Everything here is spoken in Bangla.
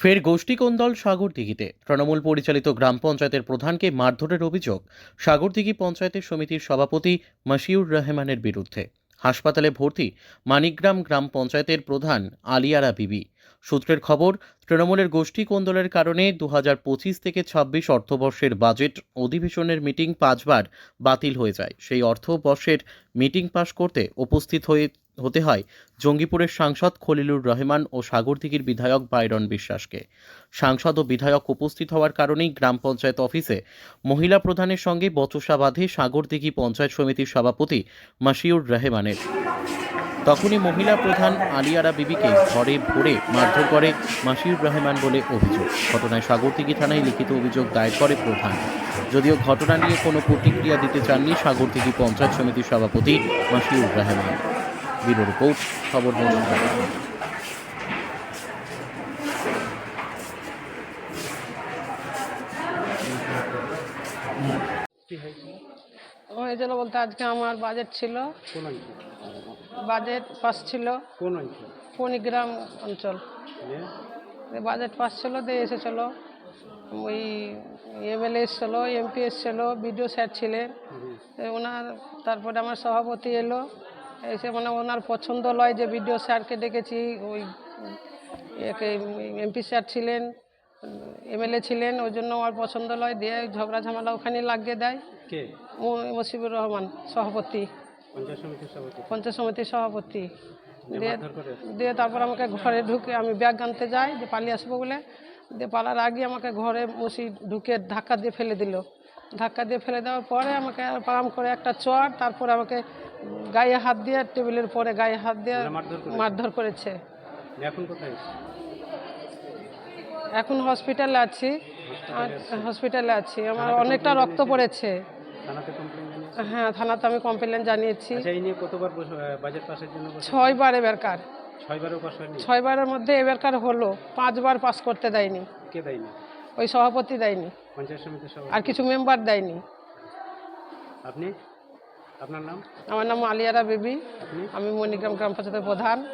ফের গোষ্ঠী কোন্দল সাগরদিঘিতে। তৃণমূল পরিচালিত গ্রাম পঞ্চায়েতের প্রধানকে মারধরের অভিযোগ সাগরদিঘি পঞ্চায়েতের সমিতির সভাপতি মাসিউর রহমানের বিরুদ্ধে। হাসপাতালে ভর্তি মানিকগ্রাম গ্রাম পঞ্চায়েতের প্রধান আলিয়ারা বিবি। সূত্রের খবর, তৃণমূলের গোষ্ঠী কোন্দলের কারণে দু পঁচিশ থেকে ছাব্বিশ অর্থবর্ষের বাজেট অধিবেশনের মিটিং পাঁচবার বাতিল হয়ে যায়। সেই অর্থবর্ষের মিটিং পাশ করতে উপস্থিত হয়ে, হতে হয় জঙ্গিপুরের সাংসদ খলিলুর রহমান ও সাগরদিঘির বিধায়ক বাইরন বিশ্বাসকে। সাংসদ ও বিধায়ক উপস্থিত হওয়ার কারণেই গ্রাম পঞ্চায়েত অফিসে মহিলা প্রধানের সঙ্গে বচসা বাঁধে সাগরদিঘি পঞ্চায়েত সমিতির সভাপতি মাসিউর রহমানের। তখনই মহিলা প্রধান আলিয়ারা বিবিকে ঘরে ভরে মারধর করে মাসিউর রহমান বলে অভিযোগ। ঘটনায় সাগরদিঘি থানায় লিখিত অভিযোগ দায়ের করে প্রধান। যদিও ঘটনা নিয়ে কোনো প্রতিক্রিয়া দিতে চাননি সাগরদিঘি পঞ্চায়েত সমিতির সভাপতি মাসিউর রহমান। ব্যুরো রিপোর্ট, খবর মজুমদার হয়েছিল বলতে আজকে আমার বাজেট ছিল কোন অঞ্চল বাজেট পাস ছিল কোন অঞ্চল ফণিগ্রাম অঞ্চল। বাজেট পাস ছিল দিয়ে এসেছিল। ওই এমএলএ এসেছিল এমপি এসেছিল বিডিও স্যার ছিলেন। ওনার তারপরে আমার সভাপতি এলো। এসে মানে ওনার পছন্দ লয় যে বিডিও স্যারকে ডেকেছি ওই এমপি স্যার ছিলেন। এমএলএ ছিলেন ওই জন্য আমার পছন্দ লয় দিয়ে ঝগড়া ঝামেলা ওখানে লাগিয়ে দেয়। কে? মো- মুজিবুর রহমান সভাপতি। পঞ্চায়েত সমিতির সভাপতি। দিয়ে দিয়ে তারপর আমাকে ঘরে ঢুকে আমি ব্যাগ আনতে যাই যে পালিয়ে আসব বলে। দিয়ে পালার আগে আমাকে ঘরে মুসি ঢুকে ধাক্কা দিয়ে ফেলে দিল। ধাক্কা দিয়ে ফেলে দেওয়ার পরে আমাকে পাম করে একটা চর তারপরে আমাকে গায়ে হাত দিয়ে টেবিলের পরে গায়ে হাত দিয়ে মারধর মারধর করেছে। এখন কোথায়? এখন হসপিটালে আছি। হসপিটালে আছি। আমার অনেকটা রক্ত পড়েছে। হ্যাঁ থানাতে আমি কমপ্লেন জানিয়েছি। আচ্ছা ছয়বার এবারকার ছয়বারের মধ্যে এবারকার হলো? পাঁচবার পাস করতে দেয়নি। ওই সভাপতি দেয়নি। আর কিছু মেম্বার দেয়নি। আপনি? আপনার নাম? আমার নাম আলিয়ারা বেবি। আমি মণিগ্রাম গ্রাম পঞ্চায়েতের প্রধান।